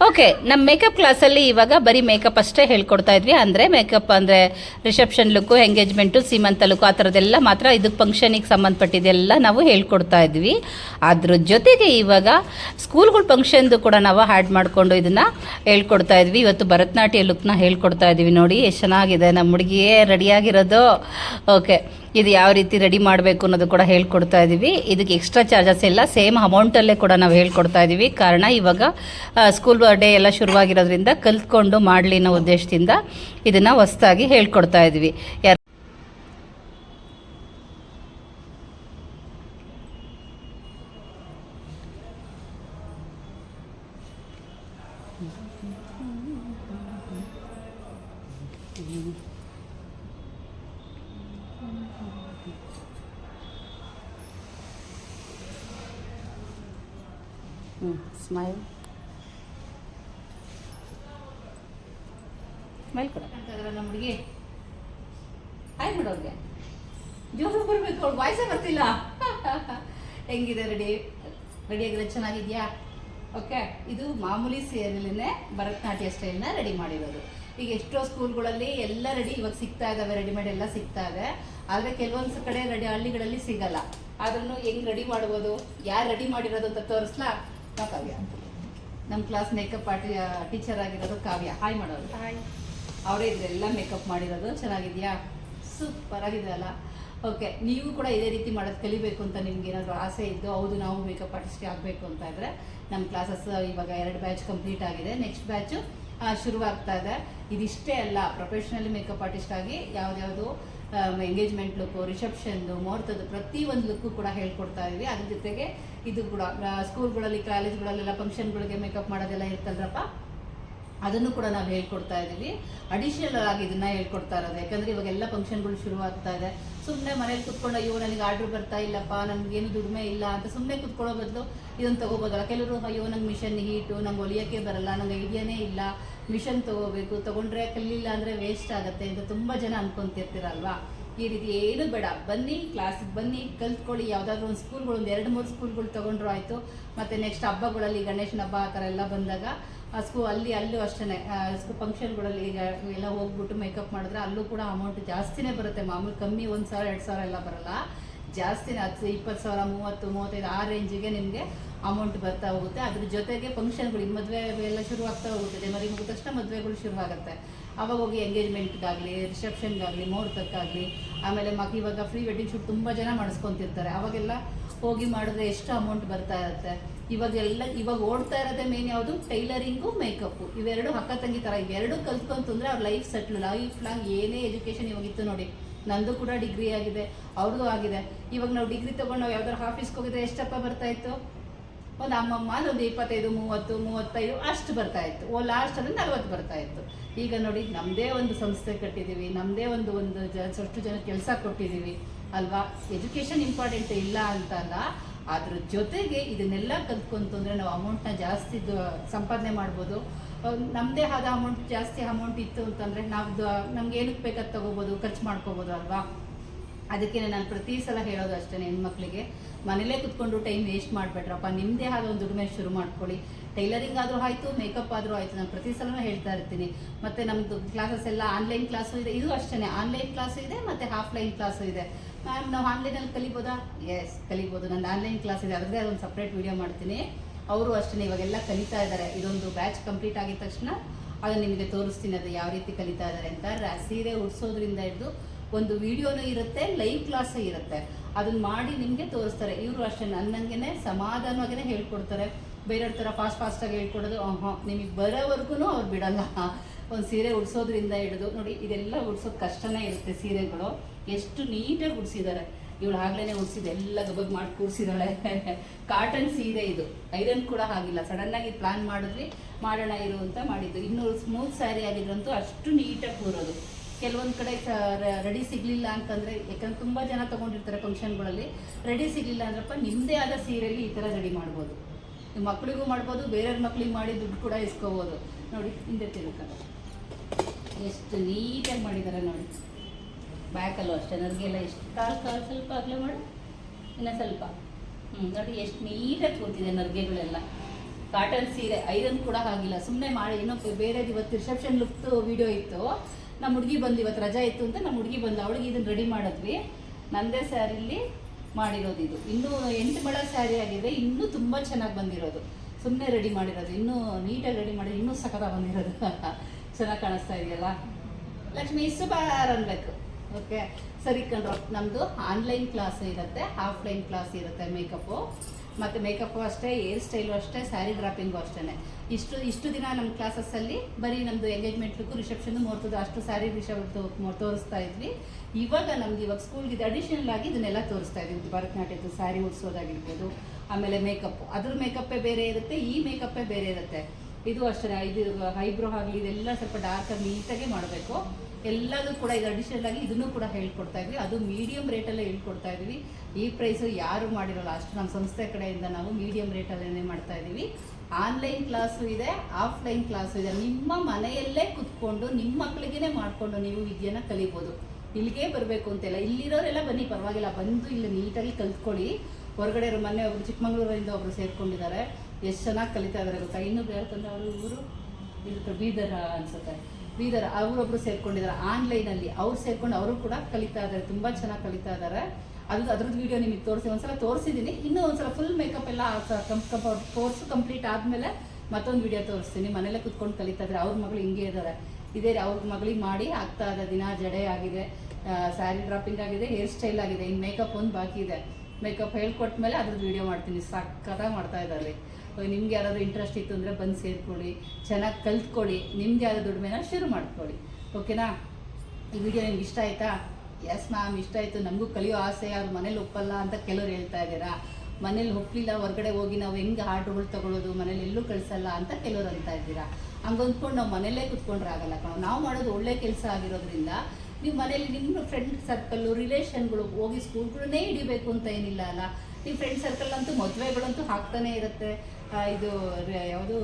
Okay ನಮ್ಮ makeup ಕ್ಲಾಸಲ್ಲಿ ಇವಾಗ ಬರೀ ಮೇಕಪ್ ಅಷ್ಟೇ ಹೇಳ್ಕೊಡ್ತಾ ಇದ್ವಿ. ಅಂದರೆ ಮೇಕಪ್ ಅಂದರೆ ರಿಸೆಪ್ಷನ್ ಲುಕ್ಕು ಎಂಗೇಜ್ಮೆಂಟು ಸೀಮಂತ ಲುಕ್ಕು ಆ ಥರದ್ದೆಲ್ಲ ಮಾತ್ರ ಇದಕ್ಕೆ ಫಂಕ್ಷನಿಗೆ ಸಂಬಂಧಪಟ್ಟಿದ್ದೆಲ್ಲ ನಾವು ಹೇಳ್ಕೊಡ್ತಾ ಇದ್ವಿ. ಅದ್ರ ಜೊತೆಗೆ ಇವಾಗ ಸ್ಕೂಲ್ಗಳ ಫಂಕ್ಷನ್ದು ಕೂಡ ನಾವು ಹ್ಯಾಡ್ ಮಾಡಿಕೊಂಡು ಇದನ್ನು ಹೇಳ್ಕೊಡ್ತಾ ಇದ್ವಿ. ಇವತ್ತು ಭರತನಾಟ್ಯ ಲುಕ್ನ ಹೇಳ್ಕೊಡ್ತಾ ಇದ್ವಿ ನೋಡಿ, ಎಷ್ಟು ಚೆನ್ನಾಗಿದೆ. ನಮ್ಮ ಹುಡುಗಿಯೇ ರೆಡಿಯಾಗಿರೋದು ಓಕೆ ಇದು ಯಾವ ರೀತಿ ರೆಡಿ ಮಾಡಬೇಕು ಅನ್ನೋದು ಕೂಡ ಹೇಳ್ಕೊಡ್ತಾ ಇದ್ದೀವಿ ಇದಕ್ಕೆ ಎಕ್ಸ್ಟ್ರಾ ಚಾರ್ಜಸ್ ಎಲ್ಲ ಸೇಮ್ ಅಮೌಂಟಲ್ಲೇ ಕೂಡ ನಾವು ಹೇಳ್ಕೊಡ್ತಾ ಇದ್ದೀವಿ ಕಾರಣ ಇವಾಗ ಸ್ಕೂಲ್ ಡೇ ಎಲ್ಲ ಶುರುವಾಗಿರೋದ್ರಿಂದ ಕಲ್ತ್ಕೊಂಡು ಮಾಡಲಿ ಅನ್ನೋ ಉದ್ದೇಶದಿಂದ ಇದನ್ನು ಹೊಸ್ದಾಗಿ ಹೇಳ್ಕೊಡ್ತಾ ಇದ್ವಿ. ಯಾರು ಸ್ಮೈಲ್ ಸ್ಮೈಲ್ ಕೊಡ. ನಮ್ಮ ಹುಡುಗಿ? ಹಾಯ್ ಮಾಡೋರಿಗೆ ಜೋರು ಬರಬೇಕು, ಅವ್ಳು ವಾಯ್ಸೇ ಬರ್ತಿಲ್ಲ. ಹೆಂಗಿದೆ ರೆಡಿ ರೆಡಿ ಆಗಿದ್ರೆ ಚೆನ್ನಾಗಿದ್ಯಾ? ಓಕೆ ಇದು ಮಾಮೂಲಿ ಸೀರೆಲೇ ಭರತನಾಟ್ಯ ಸ್ಟೈಲ್ನ ರೆಡಿ ಮಾಡಿರೋದು. ಈಗ ಎಷ್ಟೋ ಸ್ಕೂಲ್ಗಳಲ್ಲಿ ಎಲ್ಲ ರೆಡಿ ಇವಾಗ ಸಿಗ್ತಾ ಇದಾವೆ ರೆಡಿಮೇಡ್ ಎಲ್ಲ ಸಿಗ್ತಾ ಇದೆ. ಆದರೆ ಕೆಲವೊಂದು ಕಡೆ ರೆಡಿ ಹಳ್ಳಿಗಳಲ್ಲಿ ಸಿಗಲ್ಲ. ಆದ್ರೂ ಹೆಂಗ್ ರೆಡಿ ಮಾಡ್ಬೋದು ಯಾರು ರೆಡಿ ಮಾಡಿರೋದು ಅಂತ ತೋರಿಸ್ಲಾ? ಕಾವ್ಯ. ನಮ್ಮ ಕ್ಲಾಸ್ ಮೇಕಪ್ ಆರ್ಟಿ ಟೀಚರ್ ಆಗಿರೋದು ಕಾವ್ಯ. ಹಾಯ್ ಮಾಡೋದು ಹಾಯ್ ಅವರೇ ಇದ್ರೆಲ್ಲ ಮೇಕಪ್ ಮಾಡಿರೋದು. ಚೆನ್ನಾಗಿದೆಯಾ? ಸೂಪರ್ ಆಗಿದೆಯಲ್ಲ ಓಕೆ ನೀವು ಕೂಡ ಇದೇ ರೀತಿ ಮಾಡೋದು ಕಲಿಬೇಕು ಅಂತ ನಿಮ್ಗೆ ಏನಾದರೂ ಆಸೆ ಇದ್ದು ಹೌದು ನಾವು ಮೇಕಪ್ ಆರ್ಟಿಸ್ಟ್ ಆಗಬೇಕು ಅಂತ ಇದ್ರೆ ನಮ್ಮ ಕ್ಲಾಸಸ್ ಇವಾಗ ಎರಡು ಬ್ಯಾಚ್ ಕಂಪ್ಲೀಟ್ ಆಗಿದೆ. ನೆಕ್ಸ್ಟ್ ಬ್ಯಾಚು ಶುರುವಾಗ್ತಾ ಇದೆ. ಇದಿಷ್ಟೇ ಅಲ್ಲ ಪ್ರೊಫೆಷ್ನಲಿ ಮೇಕಪ್ ಆರ್ಟಿಸ್ಟ್ ಆಗಿ ಯಾವ್ದ್ಯಾವುದು ಎಂಗೇಜ್ಮೆಂಟ್ ಲುಕ್ಕು ರಿಸೆಪ್ಷನ್ದು ಮುಹೂರ್ತದ ಪ್ರತಿ ಒಂದು ಲುಕ್ಕು ಕೂಡ ಹೇಳ್ಕೊಡ್ತಾ ಇದೀವಿ. ಅದ್ರ ಜೊತೆಗೆ ಇದು ಕೂಡ ಸ್ಕೂಲ್ಗಳಲ್ಲಿ ಕಾಲೇಜ್ಗಳಲ್ಲೆಲ್ಲ ಫಂಕ್ಷನ್ಗಳಿಗೆ ಮೇಕಪ್ ಮಾಡೋದೆಲ್ಲ ಇರ್ತಲ್ರಪ್ಪ ಅದನ್ನು ಕೂಡ ನಾವು ಹೇಳ್ಕೊಡ್ತಾ ಇದ್ದೀವಿ. ಅಡಿಷನಲ್ ಆಗಿ ಇದನ್ನ ಹೇಳ್ಕೊಡ್ತಾ ಇರೋದು. ಯಾಕಂದ್ರೆ ಇವಾಗ ಎಲ್ಲ ಫಂಕ್ಷನ್ಗಳು ಶುರು ಆಗ್ತಾ ಇದೆ. ಸುಮ್ಮನೆ ಮನೇಲಿ ಕುತ್ಕೊಂಡು, ಅಯ್ಯೋ, ನನಗೆ ಆರ್ಡರ್ ಬರ್ತಾ ಇಲ್ಲಪ್ಪ ನಮ್ಗೇನು ದುಡಿಮೆ ಇಲ್ಲ ಅಂತ ಸುಮ್ಮನೆ ಕುತ್ಕೊಳ್ಳೋ ಬದಲು ಇದನ್ನು ತಗೋಬೋದಲ್ಲ. ಕೆಲವರು, ಅಯ್ಯೋ, ನಂಗೆ ಮಿಷನ್ ಹೀಟು ನಂಗೆ ಹೊಲಿಯೋಕ್ಕೆ ಬರಲ್ಲ, ನಂಗೆ ಐಡಿಯಾನೇ ಇಲ್ಲ ಮಿಷನ್ ತಗೋಬೇಕು, ತಗೊಂಡ್ರೆ ಕಲ್ಲಿಲ್ಲ ಅಂದರೆ ವೇಸ್ಟ್ ಆಗುತ್ತೆ ಅಂತ ತುಂಬ ಜನ ಅನ್ಕೊಂತಿರ್ತೀರಲ್ವಾ? ಈ ರೀತಿ ಏನು ಬೇಡ. ಬನ್ನಿ ಕ್ಲಾಸಿಗೆ ಬನ್ನಿ, ಕಲ್ತ್ಕೊಳ್ಳಿ. ಯಾವುದಾದ್ರೂ ಒಂದು ಸ್ಕೂಲ್ಗಳು ಒಂದು ಎರಡು ಮೂರು ಸ್ಕೂಲ್ಗಳು ತೊಗೊಂಡ್ರು ಆಯಿತು. ಮತ್ತು ನೆಕ್ಸ್ಟ್ ಹಬ್ಬಗಳಲ್ಲಿ ಗಣೇಶನ ಹಬ್ಬ ಆ ಥರ ಎಲ್ಲ ಬಂದಾಗ ಸ್ಕೂ ಅಲ್ಲಿ, ಅಲ್ಲೂ ಅಷ್ಟೇ ಫಂಕ್ಷನ್ಗಳಲ್ಲಿ ಈಗ ಎಲ್ಲ ಹೋಗ್ಬಿಟ್ಟು ಮೇಕಪ್ ಮಾಡಿದ್ರೆ ಅಲ್ಲೂ ಕೂಡ ಅಮೌಂಟ್ ಜಾಸ್ತಿನೇ ಬರುತ್ತೆ. ಮಾಮೂಲಿ ಕಮ್ಮಿ ಒಂದು ಸಾವಿರ, ಎರಡು ಸಾವಿರ ಎಲ್ಲ ಬರಲ್ಲ. ಜಾಸ್ತಿನೇ, ಹತ್ತು ಇಪ್ಪತ್ತು ಸಾವಿರ, ಮೂವತ್ತು, ಮೂವತ್ತೈದು, ಆ ರೇಂಜಿಗೆ ನಿಮಗೆ ಅಮೌಂಟ್ ಬರ್ತಾ ಹೋಗುತ್ತೆ. ಅದ್ರ ಜೊತೆಗೆ ಫಂಕ್ಷನ್ಗಳು ಮದುವೆ ಎಲ್ಲ ಶುರು ಆಗ್ತಾ ಹೋಗುತ್ತೆ. ಮರಿ ಮುಗಿದ ತಕ್ಷಣ ಮದುವೆಗಳು ಶುರುವಾಗುತ್ತೆ ಅವಾಗ ಹೋಗಿ ಎಂಗೇಜ್ಮೆಂಟ್ಗಾಗಲಿ ರಿಸೆಪ್ಷನ್ಗಾಗಲಿ ಮುಹೂರ್ತಕ್ಕಾಗಲಿ, ಆಮೇಲೆ ಮಗ ಇವಾಗ ಫ್ರೀ ವೆಡ್ಡಿಂಗ್ ಶೂಟ್ ತುಂಬ ಜನ ಮಾಡಿಸ್ಕೊತಿರ್ತಾರೆ. ಅವಾಗೆಲ್ಲ ಹೋಗಿ ಮಾಡಿದ್ರೆ ಎಷ್ಟು ಅಮೌಂಟ್ ಬರ್ತಾ ಇರುತ್ತೆ? ಇವಾಗೆಲ್ಲ ಇವಾಗ ಓಡ್ತಾ ಇರೋದೇ ಮೇನ್ ಯಾವುದು? ಟೈಲರಿಂಗು ಮೇಕಪ್ಪು ಇವೆರಡು ಅಕ್ಕ ತಂಗಿ ಥರ ಇವೆರಡು ಕಲ್ತ್ಕೊಂತಂದ್ರೆ ಅವ್ರ ಲೈಫ್ ಸೆಟ್ಲ್ ಲೈಫ್ ಲಾಂಗ್ ಏನೇ ಎಜುಕೇಷನ್ ಇವಾಗಿತ್ತು ನೋಡಿ. ನಂದು ಕೂಡ ಡಿಗ್ರಿ ಆಗಿದೆ ಅವ್ರದ್ದು ಆಗಿದೆ. ಇವಾಗ ನಾವು ಡಿಗ್ರಿ ತೊಗೊಂಡು ನಾವು ಯಾವ್ದಾರು ಆಫೀಸ್ಗೆ ಹೋಗಿದ್ರೆ ಎಷ್ಟಪ್ಪ ಬರ್ತಾ ಇತ್ತು? ಒಂದು ಅಮ್ಮಮ್ಮ, ಒಂದು ಇಪ್ಪತ್ತೈದು, ಮೂವತ್ತು, ಮೂವತ್ತೈದು, ಅಷ್ಟು ಬರ್ತಾ ಇತ್ತು. ಓ ಲಾಸ್ಟ್ ಅಂದರೆ ನಲ್ವತ್ತು ಬರ್ತಾ ಇತ್ತು. ಈಗ ನೋಡಿ ನಮ್ಮದೇ ಒಂದು ಸಂಸ್ಥೆ ಕಟ್ಟಿದ್ದೀವಿ ನಮ್ಮದೇ ಒಂದು ಒಂದು ಜ ಅಷ್ಟು ಜನ ಕೆಲಸ ಕೊಟ್ಟಿದ್ದೀವಿ ಅಲ್ವಾ? ಎಜುಕೇಷನ್ ಇಂಪಾರ್ಟೆಂಟ್ ಇಲ್ಲ ಅಂತ ಅಲ್ಲ ಅದ್ರ ಜೊತೆಗೆ ಇದನ್ನೆಲ್ಲ ಕಲ್ತ್ಕೊಂತು ಅಂದರೆ ನಾವು ಅಮೌಂಟ್ನ ಜಾಸ್ತಿ ಸಂಪಾದನೆ ಮಾಡ್ಬೋದು. ನಮ್ಮದೇ ಆದ ಅಮೌಂಟ್ ಜಾಸ್ತಿ ಅಮೌಂಟ್ ಇತ್ತು ಅಂತಂದರೆ ನಾವು ನಮ್ಗೆ ಏನಕ್ಕೆ ಬೇಕಾದ್ ತಗೋಬೋದು, ಖರ್ಚು ಮಾಡ್ಕೋಬೋದು ಅಲ್ವಾ? ಅದಕ್ಕೆ ನಾನು ಪ್ರತಿ ಸಲ ಹೇಳೋದು ಅಷ್ಟೇ ಹೆಣ್ಮಕ್ಳಿಗೆ ಮನೇಲೇ ಕುತ್ಕೊಂಡು ಟೈಮ್ ವೇಸ್ಟ್ ಮಾಡಬೇಡ್ರಪ್ಪ ನಿಮ್ಮದೇ ಆದ ಒಂದು ದುಡಿಮೆ ಶುರು ಮಾಡ್ಕೊಳ್ಳಿ. ಟೈಲರಿಂಗ್ ಆದರೂ ಆಯಿತು ಮೇಕಪ್ ಆದರೂ ಆಯಿತು, ನಾನು ಪ್ರತಿ ಸಲನೂ ಹೇಳ್ತಾ ಇರ್ತೀನಿ. ಮತ್ತು ನಮ್ಮದು ಕ್ಲಾಸಸ್ ಎಲ್ಲ ಆನ್ಲೈನ್ ಕ್ಲಾಸು ಇದೆ, ಇದು ಅಷ್ಟೇ ಆನ್ಲೈನ್ ಕ್ಲಾಸು ಇದೆ, ಮತ್ತು ಆಫ್ಲೈನ್ ಕ್ಲಾಸು ಇದೆ. ಮ್ಯಾಮ್ ನಾವು ಆನ್ಲೈನಲ್ಲಿ ಕಲಿಬೋದಾ? ಎಸ್ ಕಲಿಬೋದು. ನನ್ನ ಆನ್ಲೈನ್ ಕ್ಲಾಸ್ ಇದೆ, ಅದರದ್ದೇ ಅದೊಂದು ಸಪ್ರೇಟ್ ವೀಡಿಯೋ ಮಾಡ್ತೀನಿ. ಅವರು ಅಷ್ಟೇ ಇವಾಗೆಲ್ಲ ಕಲಿತಾ ಇದ್ದಾರೆ. ಇದೊಂದು ಬ್ಯಾಚ್ ಕಂಪ್ಲೀಟ್ ಆಗಿದ ತಕ್ಷಣ, ಅದನ್ನು ನಿಮಗೆ ತೋರಿಸ್ತೀನಿ, ಅದು ಯಾವ ರೀತಿ ಕಲಿತಾ ಇದ್ದಾರೆ ಅಂತ. ಸೀರೆ ಉಡಿಸೋದ್ರಿಂದ ಹಿಡಿದು ಒಂದು ವಿಡಿಯೋನೂ ಇರುತ್ತೆ ಲೈವ್ ಕ್ಲಾಸ್ ಇರುತ್ತೆ. ಅದನ್ನ ಮಾಡಿ ನಿಮಗೆ ತೋರಿಸ್ತಾರೆ. ಇವರು ಅಷ್ಟೇ ನನ್ನಂಗೆನೆ ಸಮಾಧಾನವಾಗಿನೇ ಹೇಳ್ಕೊಡ್ತಾರೆ. ಬೇರೆಯವ್ರ ಥರ ಫಾಸ್ಟ್ ಫಾಸ್ಟಾಗಿ ಹೇಳ್ಕೊಡೋದು ಹಾಂ ನಿಮಗೆ ಬರೋವರೆಗೂ ಅವ್ರು ಬಿಡಲ್ಲ. ಒಂದು ಸೀರೆ ಉಡ್ಸೋದ್ರಿಂದ ಹಿಡಿದು, ನೋಡಿ, ಇದೆಲ್ಲ ಉಡ್ಸೋದು ಕಷ್ಟನೇ ಇರುತ್ತೆ ಸೀರೆಗಳು. ಎಷ್ಟು ನೀಟಾಗಿ ಉಡ್ಸಿದ್ದಾರೆ ಇವಳು ಆಗ್ಲೇ ಉಡ್ಸಿದೆ ಎಲ್ಲ ಗಬಗ್ ಮಾಡಿ ಕೂರಿಸಿದಾಳೆ ಕಾಟನ್ ಸೀರೆ ಇದು. ಐರನ್ ಕೂಡ ಆಗಿಲ್ಲ ಸಡನ್ನಾಗಿ ಪ್ಲಾನ್ ಮಾಡಿದ್ವಿ, ಮಾಡೋಣ ಇರು ಅಂತ ಮಾಡಿದ್ದು. ಇನ್ನು ಸ್ಮೂತ್ ಸ್ಯಾರಿ ಆಗಿದ್ರಂತೂ ಅಷ್ಟು ನೀಟಾಗಿ ಕೂರೋದು. ಕೆಲವೊಂದು ಕಡೆ ರೆಡಿ ಸಿಗ್ಲಿಲ್ಲ ಅಂತಂದ್ರೆ, ಯಾಕಂದ್ರೆ ತುಂಬಾ ಜನ ತಗೊಂಡಿರ್ತಾರೆ ಫಂಕ್ಷನ್ಗಳಲ್ಲಿ ರೆಡಿ ಸಿಗ್ಲಿಲ್ಲ ಅಂದ್ರಪ್ಪ ನಿಮ್ಮದೇ ಆದ ಸೀರೆಯಲ್ಲಿ ಈ ಥರ ರೆಡಿ ಮಾಡ್ಬೋದು. ಮಕ್ಕಳಿಗೂ ಮಾಡ್ಬೋದು, ಬೇರೆಯವ್ರ ಮಕ್ಳಿಗೆ ಮಾಡಿ ದುಡ್ಡು ಕೂಡ ಇಸ್ಕೋಬೋದು. ನೋಡಿ, ಹಿಂದೆ ತಿರುಗ ಎಷ್ಟು ನೀಟಾಗಿ ಮಾಡಿದ್ದಾರೆ ನೋಡಿ. ಬ್ಯಾಕಲ್ಲೂ ಅಷ್ಟೇ, ನನಗೆಲ್ಲ ಎಷ್ಟು ಕಾಲು ಕಾಲು ಸ್ವಲ್ಪ ಆಗಲೇ ಮಾಡು, ಇನ್ನು ಸ್ವಲ್ಪ. ಹ್ಞೂ ನೋಡಿ, ಎಷ್ಟು ನೀಟಾಗಿ ಕೂತಿದೆ ನರ್ಗೆಗಳೆಲ್ಲ. ಕಾಟನ್ ಸೀರೆ, ಐರನ್ ಕೂಡ ಆಗಿಲ್ಲ ಸುಮ್ಮನೆ ಮಾಡಿ ಏನೋ ಬೇರೆ ಇವತ್ತು ರಿಸೆಪ್ಷನ್ ಲುಕ್ತು ವಿಡಿಯೋ ಇತ್ತು. ನಮ್ಮ ಹುಡುಗಿ ಬಂದು ಇವತ್ತು ರಜಾ ಇತ್ತು ಅಂತ ನಮ್ಮ ಹುಡುಗಿ ಬಂದು ಅವಳಿಗೆ ಇದನ್ನು ರೆಡಿ ಮಾಡಿದ್ವಿ. ನಂದೇ ಸ್ಯಾರಿಲಿ ಮಾಡಿರೋದು ಇದು. ಇನ್ನೂ ಎಂಟು ಮಳ ಸ್ಯಾರಿ ಆಗಿದೆ. ಇನ್ನೂ ತುಂಬ ಚೆನ್ನಾಗಿ ಬಂದಿರೋದು. ಸುಮ್ಮನೆ ರೆಡಿ ಮಾಡಿರೋದು. ಇನ್ನೂ ನೀಟಾಗಿ ರೆಡಿ ಮಾಡಿ ಇನ್ನೂ ಸಖತ್ತಾಗಿ ಬಂದಿರೋದು. ಚೆನ್ನಾಗಿ ಕಾಣಿಸ್ತಾ ಇದೆಯಲ್ಲ? ಲಕ್ಷ್ಮಿ ಸುಬಾರ್ ಅನ್ಬೇಕು ಓಕೆ ಸರಿ ಕಣ್ರು ನಮ್ಮದು ಆನ್ಲೈನ್ ಕ್ಲಾಸ್ ಇರುತ್ತೆ. ಆಫ್ಲೈನ್ ಕ್ಲಾಸ್ ಇರುತ್ತೆ ಮೇಕಪ್ಪು ಮತ್ತು ಮೇಕಪ್ಪು ಅಷ್ಟೇ ಏರ್ ಸ್ಟೈಲು ಅಷ್ಟೇ ಸ್ಯಾರಿ ಡ್ರಾಪಿಂಗು ಅಷ್ಟೇ ಇಷ್ಟು ಇಷ್ಟು ದಿನ ನಮ್ಮ ಕ್ಲಾಸಸ್ಸಲ್ಲಿ ಬರೀ ನಮ್ಮದು ಎಂಗೇಜ್ಮೆಂಟ್ ಲುಕ್ಕು ರಿಸೆಪ್ಷನ್ ಮುಹೂರ್ತದ ಅಷ್ಟು ಸ್ಯಾರಿ ರಿಸೆಪ್ ತೋರಿಸ್ತಾ ಇದ್ವಿ. ಇವಾಗ ನಮ್ಗೆ ಇವಾಗ ಸ್ಕೂಲ್ಗೆ ಅಡಿಷನಲ್ ಆಗಿ ಇದನ್ನೆಲ್ಲ ತೋರಿಸ್ತಾ ಇದ್ವಿ. ಭರತನಾಟ್ಯದ್ದು ಸ್ಯಾರಿ ಉಡ್ಸೋದಾಗಿರ್ಬೋದು, ಆಮೇಲೆ ಮೇಕಪ್ಪು ಅದ್ರ ಮೇಕಪ್ಪೇ ಬೇರೆ ಇರುತ್ತೆ, ಈ ಮೇಕಪ್ಪೇ ಬೇರೆ ಇರುತ್ತೆ. ಇದು ಅಷ್ಟೇ, ಇದು ಐಬ್ರೋ ಆಗಲಿ, ಇದೆಲ್ಲ ಸ್ವಲ್ಪ ಡಾರ್ಕಾಗಿ ನೀಟಾಗಿ ಮಾಡಬೇಕು. ಎಲ್ಲದೂ ಕೂಡ ಇದು ಅಡಿಷನಲ್ ಆಗಿ ಇದನ್ನು ಕೂಡ ಹೇಳ್ಕೊಡ್ತಾ ಇದ್ವಿ. ಅದು ಮೀಡಿಯಂ ರೇಟಲ್ಲೇ ಹೇಳ್ಕೊಡ್ತಾ ಇದ್ವಿ. ಈ ಪ್ರೈಸು ಯಾರು ಮಾಡಿರಲ್ಲ. ಅಷ್ಟು ನಮ್ಮ ಸಂಸ್ಥೆ ಕಡೆಯಿಂದ ನಾವು ಮೀಡಿಯಂ ರೇಟಲ್ಲೇ ಮಾಡ್ತಾ ಇದ್ದೀವಿ. ಆನ್ಲೈನ್ ಕ್ಲಾಸು ಇದೆ ಆಫ್ಲೈನ್ ಕ್ಲಾಸು ಇದೆ. ನಿಮ್ಮ ಮನೆಯಲ್ಲೇ ಕುತ್ಕೊಂಡು, ನಿಮ್ಮ ಮಕ್ಕಳಿಗೇ ಮಾಡಿಕೊಂಡು ನೀವು ವಿದ್ಯೆನ ಕಲಿಬೋದು. ಇಲ್ಲಿಗೆ ಬರಬೇಕು ಅಂತೆಲ್ಲ. ಇಲ್ಲಿರೋರೆಲ್ಲ ಬನ್ನಿ, ಪರವಾಗಿಲ್ಲ. ಬಂದು ಇಲ್ಲಿ ನೀಟಾಗಿ ಕಲ್ತ್ಕೊಳ್ಳಿ. ಹೊರಗಡೆ ಮೊನ್ನೆ ಒಬ್ರು ಚಿಕ್ಕಮಂಗ್ಳೂರಿಂದ ಒಬ್ರು ಸೇರ್ಕೊಂಡಿದ್ದಾರೆ. ಎಷ್ಟು ಚೆನ್ನಾಗಿ ಕಲಿತಾ ಇದ್ದಾರೆ ಗೊತ್ತಾ? ಇನ್ನೂ ಬೇರೆ ಅವರು ಊರು? ಇದು ಬೀದರ್ ಅನ್ಸುತ್ತೆ. ಬೀದರ್ ಅವರೊಬ್ರು ಸೇರ್ಕೊಂಡಿದ್ದಾರೆ. ಆನ್ಲೈನಲ್ಲಿ ಅವ್ರು ಸೇರ್ಕೊಂಡು ಅವರು ಕೂಡ ಕಲಿತಾ ಇದ್ದಾರೆ. ತುಂಬ ಚೆನ್ನಾಗಿ ಕಲಿತಾ ಇದ್ದಾರೆ. ಅದು ಅದ್ರದ್ದು ವಿಡಿಯೋ ನಿಮಗೆ ತೋರಿಸಿ. ಒಂದ್ಸಲ ತೋರಿಸಿದ್ದೀನಿ ಇನ್ನೂ ಒಂದ್ಸಲ ಫುಲ್ ಮೇಕಪ್ ಎಲ್ಲ ಕೋರ್ಸ್ ಕಂಪ್ಲೀಟ್ ಆದಮೇಲೆ ಮತ್ತೊಂದು ವಿಡಿಯೋ ತೋರಿಸ್ತೀನಿ. ಮನೇಲೆ ಕುತ್ಕೊಂಡು ಕಲಿತಾ ಇದ್ದಾರೆ. ಅವ್ರ ಮಗಳು ಹಿಂಗೆ ಇದ್ದಾರೆ. ಇದೇ ಅವ್ರ ಮಗಳಿಗೆ ಮಾಡಿ ಆಗ್ತಾ ಇದೆ. ದಿನ ಜಡೆ ಆಗಿದೆ. ಸ್ಯಾರಿ ಡ್ರಾಪಿಂಗ್ ಆಗಿದೆ. ಹೇರ್ ಸ್ಟೈಲ್ ಆಗಿದೆ. ಇನ್ನು ಮೇಕಪ್ ಒಂದು ಬಾಕಿ ಇದೆ. ಮೇಕಪ್ ಹೇಳ್ಕೊಟ್ಮೇಲೆ ಅದ್ರದ್ದು ವಿಡಿಯೋ ಮಾಡ್ತೀನಿ. ಸಕ್ಕತ್ತಾಗಿ ಮಾಡ್ತಾ ಇದ್ದಾರೆ. ನಿಮ್ಗೆ ಯಾರಾದರೂ ಇಂಟ್ರೆಸ್ಟ್ ಇತ್ತು ಅಂದರೆ ಬಂದು ಸೇರ್ಕೊಳ್ಳಿ, ಚೆನ್ನಾಗಿ ಕಲ್ತ್ಕೊಳ್ಳಿ, ನಿಮ್ಗೆ ಯಾವ್ದು ದುಡಿಮೆನ ಶುರು ಮಾಡ್ಕೊಳ್ಳಿ. ಓಕೆನಾ ಈ ವಿಡಿಯೋ ನಿಮ್ಗೆ ಇಷ್ಟ ಆಯ್ತಾ? ಎಸ್ ಮ್ಯಾಮ್ ಇಷ್ಟ ಆಯಿತು. ನಮಗೂ ಕಲಿಯೋ ಆಸೆ, ಅವ್ರು ಮನೇಲಿ ಒಪ್ಪಲ್ಲ ಅಂತ ಕೆಲವ್ರು ಹೇಳ್ತಾ ಇದ್ದೀರಾ? ಮನೇಲಿ ಒಪ್ಪಲಿಲ್ಲ ಹೊರಗಡೆ ಹೋಗಿ ನಾವು ಹೆಂಗೆ ಆರ್ಡ್ರುಗಳು ತಗೊಳ್ಳೋದು ಮನೇಲಿ ಎಲ್ಲೂ ಕಳಿಸಲ್ಲ ಅಂತ ಕೆಲವ್ರು ಅಂತ ಇದ್ದೀರಾ? ಹಂಗೆ ಅಂದ್ಕೊಂಡು ನಾವು ಮನೇಲೇ ಕುತ್ಕೊಂಡ್ರೆ ಆಗಲ್ಲ ಕಣ. ನಾವು ಮಾಡೋದು ಒಳ್ಳೆ ಕೆಲಸ ಆಗಿರೋದ್ರಿಂದ ನೀವು ಮನೇಲಿ ನಿಮ್ಮ ಫ್ರೆಂಡ್ ಸರ್ಕಲ್ಲು ರಿಲೇಷನ್ಗಳು ಹೋಗಿ ಸ್ಕೂಲ್ಗಳನ್ನೇ ಹಿಡಿಬೇಕು ಅಂತ ಏನಿಲ್ಲ ಅಲ್ಲ? ನಿಮ್ಮ ಫ್ರೆಂಡ್ ಸರ್ಕಲ್ ಅಂತೂ ಮದುವೆಗಳಂತೂ ಹಾಕ್ತಾನೆ ಇರುತ್ತೆ. ಇದು ಯಾವುದು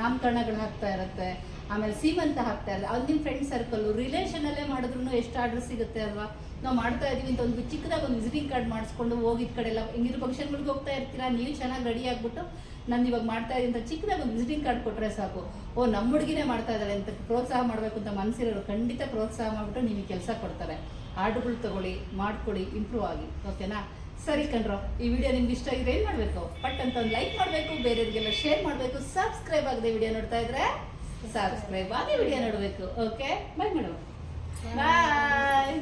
ನಾಮಕರಣಗಳು ಹಾಕ್ತಾ ಇರುತ್ತೆ. ಆಮೇಲೆ ಸೀಮಂತ ಹಾಕ್ತಾ ಇರುತ್ತೆ. ಅದು ನಿಮ್ಮ ಫ್ರೆಂಡ್ ಸರ್ಕಲ್ಲು ರಿಲೇಷನಲ್ಲೇ ಮಾಡಿದ್ರು ಎಷ್ಟು ಆರ್ಡರ್ ಸಿಗುತ್ತೆ ಅಲ್ವಾ? ನಾವು ಮಾಡ್ತಾ ಇದೀವಿ ಅಂತ ಒಂದು ಚಿಕ್ಕದಾಗ ಒಂದು ವಿಸಿಟಿಂಗ್ ಕಾರ್ಡ್ ಮಾಡಿಸ್ಕೊಂಡು ಹೋಗಿದ ಕಡೆ ಎಲ್ಲ. ಹಿಂಗಿರೋ ಫಂಕ್ಷನ್ಗಳಿಗೆ ಹೋಗ್ತಾ ಇರ್ತೀರಾ? ನೀವು ಚೆನ್ನಾಗಿ ರೆಡಿ ಆಗಿಬಿಟ್ಟು ನಾನು ಇವಾಗ ಮಾಡ್ತಾ ಇದ್ದೀನಿ ಅಂತ ಚಿಕ್ಕದಾಗ ಒಂದು ವಿಸಿಟಿಂಗ್ ಕಾರ್ಡ್ ಕೊಟ್ಟರೆ ಸಾಕು. ಓ ನಮ್ಮ ಹುಡುಗಿನೇ ಮಾಡ್ತಾ ಇದ್ದಾರೆ ಅಂತ ಪ್ರೋತ್ಸಾಹ ಮಾಡಬೇಕು ಅಂತ ಮನಸ್ಸಿರೋರು ಖಂಡಿತ ಪ್ರೋತ್ಸಾಹ ಮಾಡಿಬಿಟ್ಟು ನಿಮಗೆ ಕೆಲಸ ಕೊಡ್ತಾರೆ. ಆರ್ಡ್ರುಗಳು ತಗೊಳ್ಳಿ, ಮಾಡ್ಕೊಳ್ಳಿ ಇಂಪ್ರೂವ್ ಆಗಿ. ಓಕೆನಾ ಸರಿ ಕಣ್ರೋ, ಈ ವಿಡಿಯೋ ನಿಮ್ಗೆ ಇಷ್ಟ ಆಗಿದ್ರೆ ಏನು ಮಾಡಬೇಕು? ಬಟ್ ಅಂತ ಒಂದು ಲೈಕ್ ಮಾಡಬೇಕು, ಬೇರೆಯವರಿಗೆಲ್ಲ ಶೇರ್ ಮಾಡಬೇಕು ಸಬ್ಸ್ಕ್ರೈಬ್ ಆಗದೆ ವಿಡಿಯೋ ನೋಡ್ತಾ ಇದ್ರೆ ಸಬ್ಸ್ಕ್ರೈಬ್ ಆಗಿ ವಿಡಿಯೋ ನೋಡಬೇಕು ಓಕೆ ಬಾಯ್ ಮೇಡಮ್ ಬಾಯ್